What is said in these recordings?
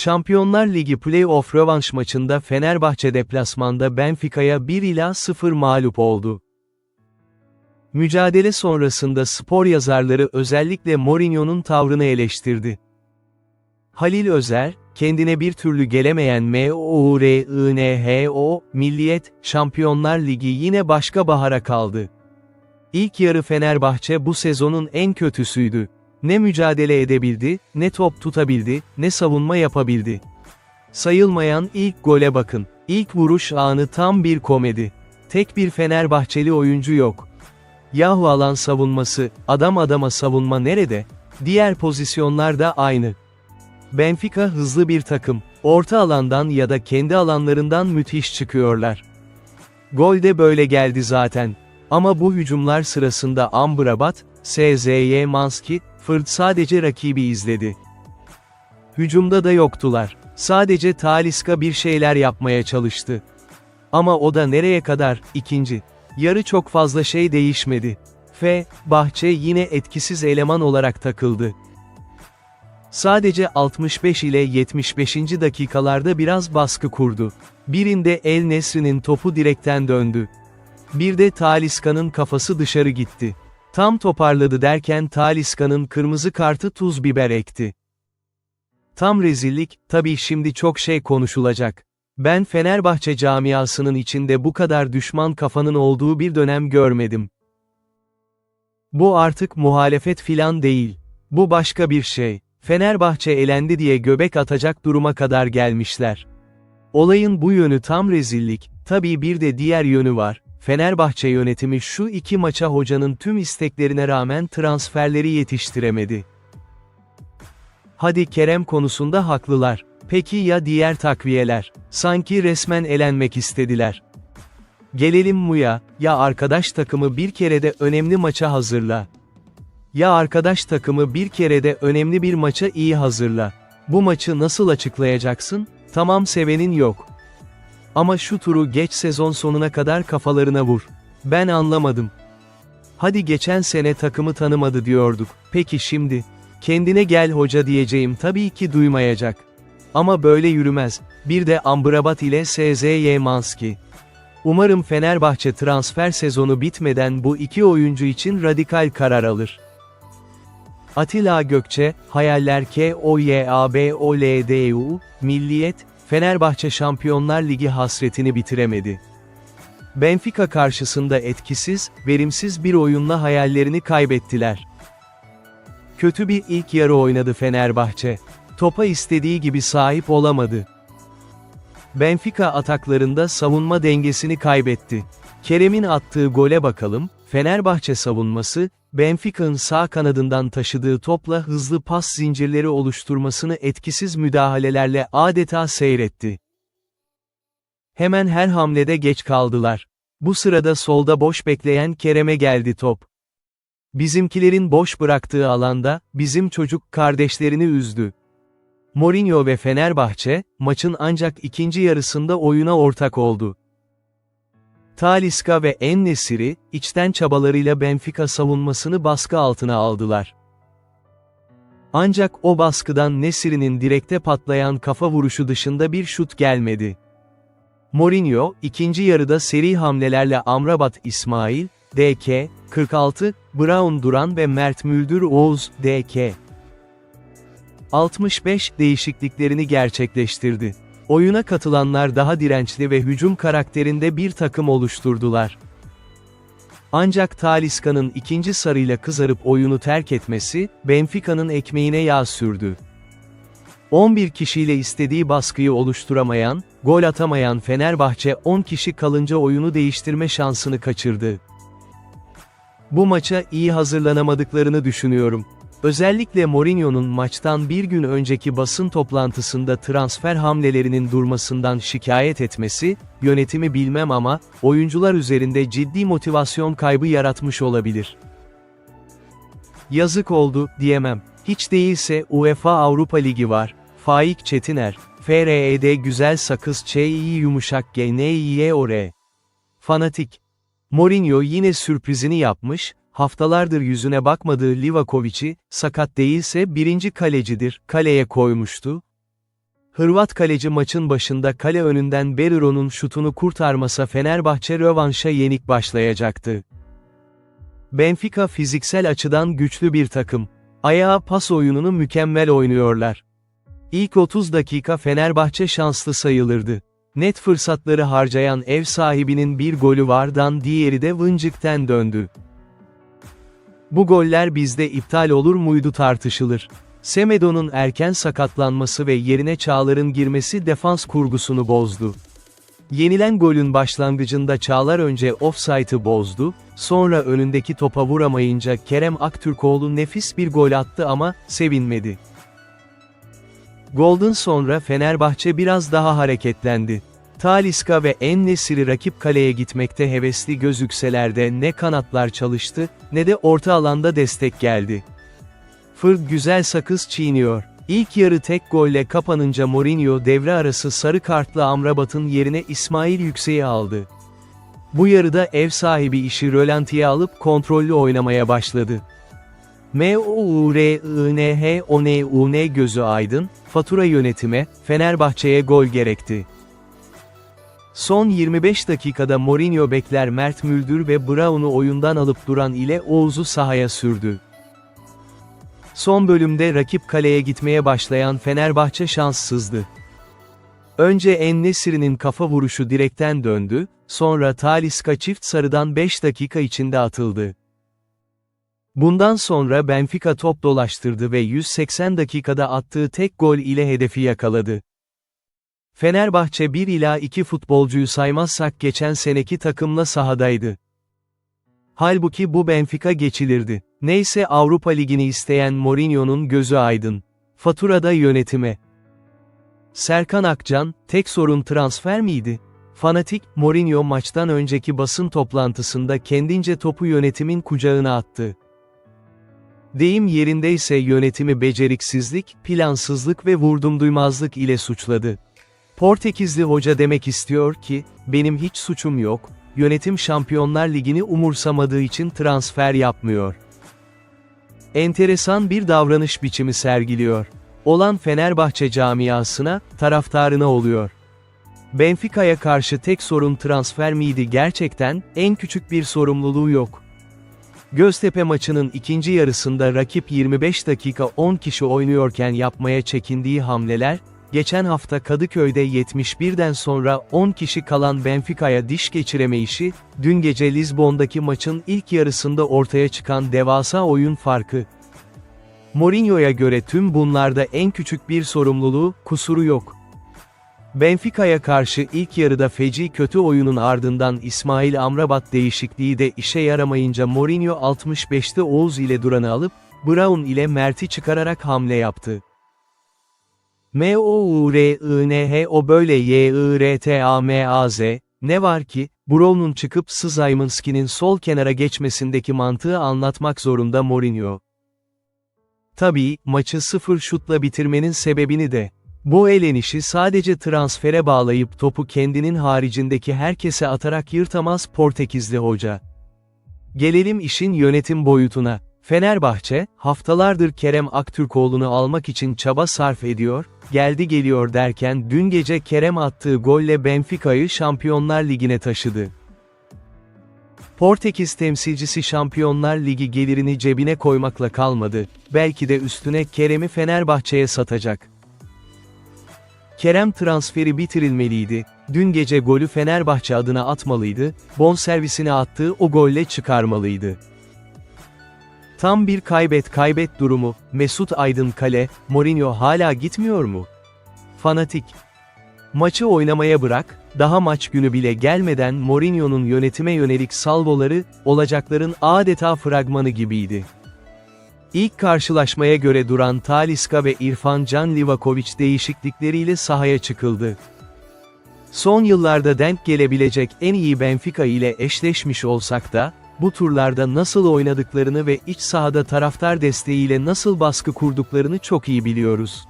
Şampiyonlar Ligi Play-off rövanş maçında Fenerbahçe deplasmanda Benfica'ya 1 ila 0 mağlup oldu. Mücadele sonrasında spor yazarları özellikle Mourinho'nun tavrını eleştirdi. Halil Özer, kendine bir türlü gelemeyen M-O-U-R-I-N-H-O, Milliyet, Şampiyonlar Ligi yine başka bahara kaldı. İlk yarı Fenerbahçe bu sezonun en kötüsüydü. Ne mücadele edebildi, ne top tutabildi, ne savunma yapabildi. Sayılmayan ilk gole bakın. İlk vuruş anı tam bir komedi. Tek bir Fenerbahçeli oyuncu yok. Yahu alan savunması, adam adama savunma nerede? Diğer pozisyonlar da aynı. Benfica hızlı bir takım. Orta alandan ya da kendi alanlarından müthiş çıkıyorlar. Gol de böyle geldi zaten. Ama bu hücumlar sırasında Ambrabat, SZY Manski, Fırt sadece rakibi izledi. Hücumda da yoktular. Sadece Taliska bir şeyler yapmaya çalıştı. Ama o da nereye kadar, ikinci. Yarı çok fazla şey değişmedi. F, Bahçe yine etkisiz eleman olarak takıldı. Sadece 65 ile 75. dakikalarda biraz baskı kurdu. Birinde El Nesri'nin topu direkten döndü. Bir de Taliska'nın kafası dışarı gitti. Tam toparladı derken Taliska'nın kırmızı kartı tuz biber ekti. Tam rezillik, tabii şimdi çok şey konuşulacak. Ben Fenerbahçe camiasının içinde bu kadar düşman kafanın olduğu bir dönem görmedim. Bu artık muhalefet filan değil. Bu başka bir şey. Fenerbahçe elendi diye göbek atacak duruma kadar gelmişler. Olayın bu yönü tam rezillik, tabii bir de diğer yönü var. Fenerbahçe yönetimi şu iki maça hocanın tüm isteklerine rağmen transferleri yetiştiremedi. Hadi Kerem konusunda haklılar. Peki ya diğer takviyeler? Sanki resmen elenmek istediler. Gelelim Muya, ya arkadaş takımı bir kerede önemli maça hazırla. Ya arkadaş takımı bir kerede önemli bir maça iyi hazırla. Bu maçı nasıl açıklayacaksın? Tamam sevenin yok. Ama şu turu geç sezon sonuna kadar kafalarına vur. Ben anlamadım. Hadi geçen sene takımı tanımadı diyorduk. Peki şimdi? Kendine gel hoca diyeceğim tabii ki duymayacak. Ama böyle yürümez. Bir de Ambrabat ile SZY Manski. Umarım Fenerbahçe transfer sezonu bitmeden bu iki oyuncu için radikal karar alır. Atilla Gökçe, Hayaller KOYABOLDU, Milliyet, Fenerbahçe Şampiyonlar Ligi hasretini bitiremedi. Benfica karşısında etkisiz, verimsiz bir oyunla hayallerini kaybettiler. Kötü bir ilk yarı oynadı Fenerbahçe. Topa istediği gibi sahip olamadı. Benfica ataklarında savunma dengesini kaybetti. Kerem'in attığı gole bakalım, Fenerbahçe savunması, Benfica'nın sağ kanadından taşıdığı topla hızlı pas zincirleri oluşturmasını etkisiz müdahalelerle adeta seyretti. Hemen her hamlede geç kaldılar. Bu sırada solda boş bekleyen Kerem'e geldi top. Bizimkilerin boş bıraktığı alanda, bizim çocuk kardeşlerini üzdü. Mourinho ve Fenerbahçe, maçın ancak ikinci yarısında oyuna ortak oldu. Talisca ve En-Nesyri, içten çabalarıyla Benfica savunmasını baskı altına aldılar. Ancak o baskıdan Nesiri'nin direkte patlayan kafa vuruşu dışında bir şut gelmedi. Mourinho, ikinci yarıda seri hamlelerle Amrabat İsmail, DK, 46, Brown Duran ve Mert Müldür Oğuz, DK. 65 değişikliklerini gerçekleştirdi. Oyuna katılanlar daha dirençli ve hücum karakterinde bir takım oluşturdular. Ancak Taliska'nın ikinci sarıyla kızarıp oyunu terk etmesi, Benfica'nın ekmeğine yağ sürdü. 11 kişiyle istediği baskıyı oluşturamayan, gol atamayan Fenerbahçe 10 kişi kalınca oyunu değiştirme şansını kaçırdı. Bu maça iyi hazırlanamadıklarını düşünüyorum. Özellikle Mourinho'nun maçtan bir gün önceki basın toplantısında transfer hamlelerinin durmasından şikayet etmesi, yönetimi bilmem ama, oyuncular üzerinde ciddi motivasyon kaybı yaratmış olabilir. Yazık oldu, diyemem. Hiç değilse UEFA Avrupa Ligi var. Faik Çetiner, FRED Güzel Sakız Çİ Yumuşak GNİYOR. Fanatik. Mourinho yine sürprizini yapmış, haftalardır yüzüne bakmadığı Livakovic'i, sakat değilse birinci kalecidir, kaleye koymuştu. Hırvat kaleci maçın başında kale önünden Beriro'nun şutunu kurtarmasa Fenerbahçe rövanşa yenik başlayacaktı. Benfica fiziksel açıdan güçlü bir takım. Ayağa pas oyununu mükemmel oynuyorlar. İlk 30 dakika Fenerbahçe şanslı sayılırdı. Net fırsatları harcayan ev sahibinin bir golü vardan diğeri de Vıncık'ten döndü. Bu goller bizde iptal olur muydu tartışılır. Semedo'nun erken sakatlanması ve yerine Çağlar'ın girmesi defans kurgusunu bozdu. Yenilen golün başlangıcında Çağlar önce offside'ı bozdu, sonra önündeki topa vuramayınca Kerem Aktürkoğlu nefis bir gol attı ama, sevinmedi. Golden sonra Fenerbahçe biraz daha hareketlendi. Taliska ve En-Nesyri rakip kaleye gitmekte hevesli gözükseler de ne kanatlar çalıştı, ne de orta alanda destek geldi. Fır güzel sakız çiğniyor. İlk yarı tek golle kapanınca Mourinho devre arası sarı kartlı Amrabat'ın yerine İsmail Yüksek'i aldı. Bu yarıda ev sahibi işi rölantiye alıp kontrollü oynamaya başladı. M-O-U-R-I-N-H-O-N-U-N gözü aydın, fatura yönetime, Fenerbahçe'ye gol gerekti. Son 25 dakikada Mourinho bekler Mert Müldür ve Brown'u oyundan alıp duran ile Oğuz'u sahaya sürdü. Son bölümde rakip kaleye gitmeye başlayan Fenerbahçe şanssızdı. Önce En-Nesyri'nin kafa vuruşu direkten döndü, sonra Talisca çift sarıdan 5 dakika içinde atıldı. Bundan sonra Benfica top dolaştırdı ve 180 dakikada attığı tek gol ile hedefi yakaladı. Fenerbahçe 1 ila 2 futbolcuyu saymazsak geçen seneki takımla sahadaydı. Halbuki bu Benfica geçilirdi. Neyse Avrupa Ligi'ni isteyen Mourinho'nun gözü aydın. Faturada yönetime. Serkan Akcan, tek sorun transfer miydi? Fanatik, Mourinho maçtan önceki basın toplantısında kendince topu yönetimin kucağına attı. Deyim yerindeyse yönetimi beceriksizlik, plansızlık ve vurdumduymazlık ile suçladı. Portekizli hoca demek istiyor ki, benim hiç suçum yok, yönetim Şampiyonlar Ligi'ni umursamadığı için transfer yapmıyor. Enteresan bir davranış biçimi sergiliyor. Olan Fenerbahçe camiasına, taraftarına oluyor. Benfica'ya karşı tek sorun transfer miydi gerçekten, en küçük bir sorumluluğu yok. Göztepe maçının ikinci yarısında rakip 25 dakika 10 kişi oynuyorken yapmaya çekindiği hamleler, geçen hafta Kadıköy'de 71'den sonra 10 kişi kalan Benfica'ya diş geçiremeyişi, dün gece Lizbon'daki maçın ilk yarısında ortaya çıkan devasa oyun farkı. Mourinho'ya göre tüm bunlarda en küçük bir sorumluluğu, kusuru yok. Benfica'ya karşı ilk yarıda feci kötü oyunun ardından İsmail Amrabat değişikliği de işe yaramayınca Mourinho 65'te Oğuz ile Duran'ı alıp, Brown ile Mert'i çıkararak hamle yaptı. M-O-U-R-I-N-H o böyle Y-I-R-T-A-M-A-Z, ne var ki, Brown'un çıkıp Szymanski'nin sol kenara geçmesindeki mantığı anlatmak zorunda Mourinho. Tabii, maçı sıfır şutla bitirmenin sebebini de, bu elenişi sadece transfere bağlayıp topu kendinin haricindeki herkese atarak yırtamaz Portekizli hoca. Gelelim işin yönetim boyutuna. Fenerbahçe, haftalardır Kerem Aktürkoğlu'nu almak için çaba sarf ediyor, geldi geliyor derken dün gece Kerem attığı golle Benfica'yı Şampiyonlar Ligi'ne taşıdı. Portekiz temsilcisi Şampiyonlar Ligi gelirini cebine koymakla kalmadı, belki de üstüne Kerem'i Fenerbahçe'ye satacak. Kerem transferi bitirilmeliydi, dün gece golü Fenerbahçe adına atmalıydı, bonservisini attığı o golle çıkarmalıydı. Tam bir kaybet kaybet durumu, Mesut Aydın kale, Mourinho hala gitmiyor mu? Fanatik. Maçı oynamaya bırak, daha maç günü bile gelmeden Mourinho'nun yönetime yönelik salvoları, olacakların adeta fragmanı gibiydi. İlk karşılaşmaya göre duran Taliska ve İrfan Can Livakovic değişiklikleriyle sahaya çıkıldı. Son yıllarda denk gelebilecek en iyi Benfica ile eşleşmiş olsak da, bu turlarda nasıl oynadıklarını ve iç sahada taraftar desteğiyle nasıl baskı kurduklarını çok iyi biliyoruz.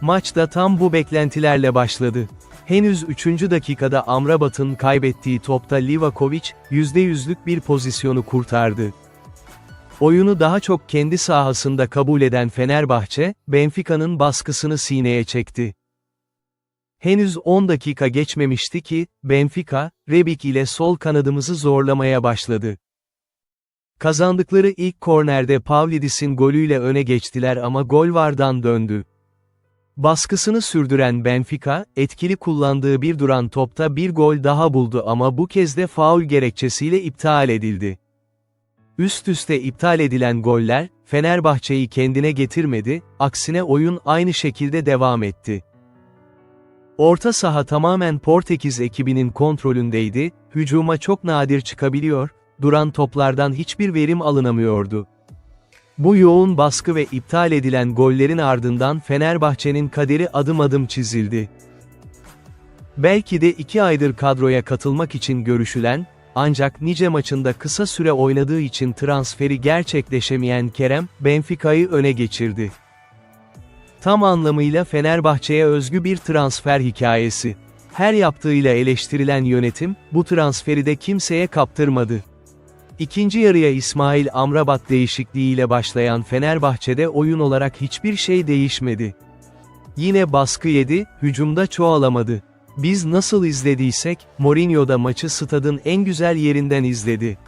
Maç da tam bu beklentilerle başladı. Henüz 3. dakikada Amrabat'ın kaybettiği topta Livakovic, %100'lük bir pozisyonu kurtardı. Oyunu daha çok kendi sahasında kabul eden Fenerbahçe, Benfica'nın baskısını sineye çekti. Henüz 10 dakika geçmemişti ki, Benfica, Rebic ile sol kanadımızı zorlamaya başladı. Kazandıkları ilk kornerde Pavlidis'in golüyle öne geçtiler ama gol vardan döndü. Baskısını sürdüren Benfica, etkili kullandığı bir duran topta bir gol daha buldu ama bu kez de faul gerekçesiyle iptal edildi. Üst üste iptal edilen goller, Fenerbahçe'yi kendine getirmedi, aksine oyun aynı şekilde devam etti. Orta saha tamamen Portekiz ekibinin kontrolündeydi, hücuma çok nadir çıkabiliyor, duran toplardan hiçbir verim alınamıyordu. Bu yoğun baskı ve iptal edilen gollerin ardından Fenerbahçe'nin kaderi adım adım çizildi. Belki de iki aydır kadroya katılmak için görüşülen, ancak nice maçında kısa süre oynadığı için transferi gerçekleşemeyen Kerem, Benfica'yı öne geçirdi. Tam anlamıyla Fenerbahçe'ye özgü bir transfer hikayesi. Her yaptığıyla eleştirilen yönetim, bu transferi de kimseye kaptırmadı. İkinci yarıya İsmail Amrabat değişikliğiyle başlayan Fenerbahçe'de oyun olarak hiçbir şey değişmedi. Yine baskı yedi, hücumda çoğalamadı. Biz nasıl izlediysek, Mourinho da maçı stadın en güzel yerinden izledi.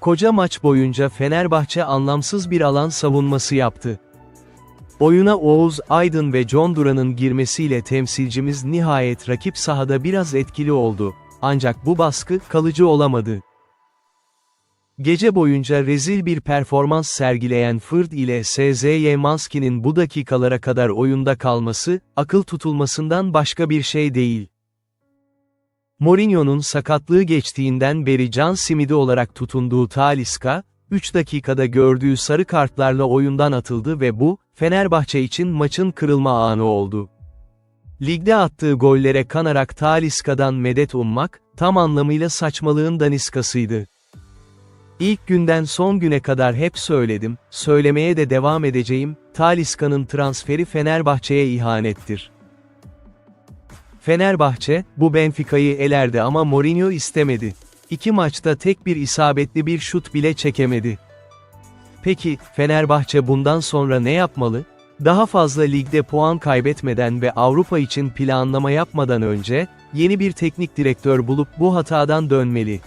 Koca maç boyunca Fenerbahçe anlamsız bir alan savunması yaptı. Oyuna Oğuz Aydın ve John Duran'ın girmesiyle temsilcimiz nihayet rakip sahada biraz etkili oldu. Ancak bu baskı kalıcı olamadı. Gece boyunca rezil bir performans sergileyen Fırd ile SZY Manski'nin bu dakikalara kadar oyunda kalması, akıl tutulmasından başka bir şey değil. Mourinho'nun sakatlığı geçtiğinden beri can simidi olarak tutunduğu Talisca, 3 dakikada gördüğü sarı kartlarla oyundan atıldı ve bu, Fenerbahçe için maçın kırılma anı oldu. Ligde attığı gollere kanarak Talisca'dan medet ummak, tam anlamıyla saçmalığın daniskasıydı. İlk günden son güne kadar hep söyledim, söylemeye de devam edeceğim, Talisca'nın transferi Fenerbahçe'ye ihanettir. Fenerbahçe, bu Benfica'yı elerdi ama Mourinho istemedi. İki maçta tek bir isabetli bir şut bile çekemedi. Peki, Fenerbahçe bundan sonra ne yapmalı? Daha fazla ligde puan kaybetmeden ve Avrupa için planlama yapmadan önce, yeni bir teknik direktör bulup bu hatadan dönmeli.